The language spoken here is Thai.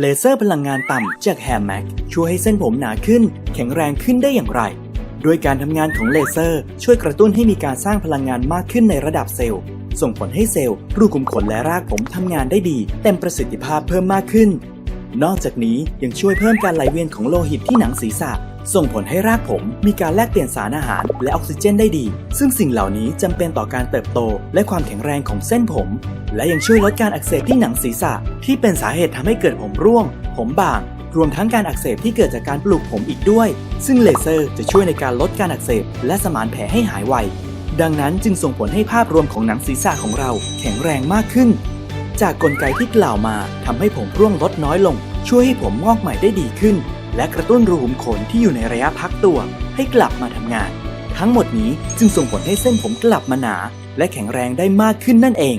เลเซอร์พลังงานต่ำจากแฮมแม็กช่วยให้เส้นผมหนาขึ้น แข็งแรงขึ้นได้อย่างไร ด้วยการทำงานของเลเซอร์ ช่วยกระตุ้นให้มีการสร้างพลังงานมากขึ้นในระดับเซลล์ ส่งผลให้เซลล์รูขุมขนและรากผมทำงานได้ดี เต็มประสิทธิภาพเพิ่มมากขึ้น นอกจากนี้ยังช่วยเพิ่มการไหลเวียนของโลหิตที่หนังศีรษะ ส่งผลให้รากผมมีการแลกเปลี่ยนสารอาหารและออกซิเจนได้ดี ซึ่งสิ่งเหล่านี้จำเป็นต่อการเติบโต และความแข็งแรงของเส้นผม และยังช่วยลดการอักเสบที่หนังศีรษะ ที่เป็นสาเหตุทำให้เกิดผมร่วง ผมบาง รวมทั้งการอักเสบที่เกิดจากการปลูกผมอีกด้วย ซึ่งเลเซอร์จะช่วยในการลดการอักเสบและสมานแผลให้หายไว ดังนั้นจึงส่งผลให้ภาพรวมของหนังศีรษะของเราแข็งแรงมากขึ้น จากกลไกที่กล่าวมาทำให้ผมร่วงลดน้อยลง ช่วยให้ผมงอกใหม่ได้ดีขึ้น และกระตุ้นรูขุมขนที่อยู่ในระยะพักตัวให้กลับมาทำงาน ทั้งหมดนี้จึงส่งผลให้เส้นผมกลับมาหนา และแข็งแรงได้มากขึ้นนั่นเอง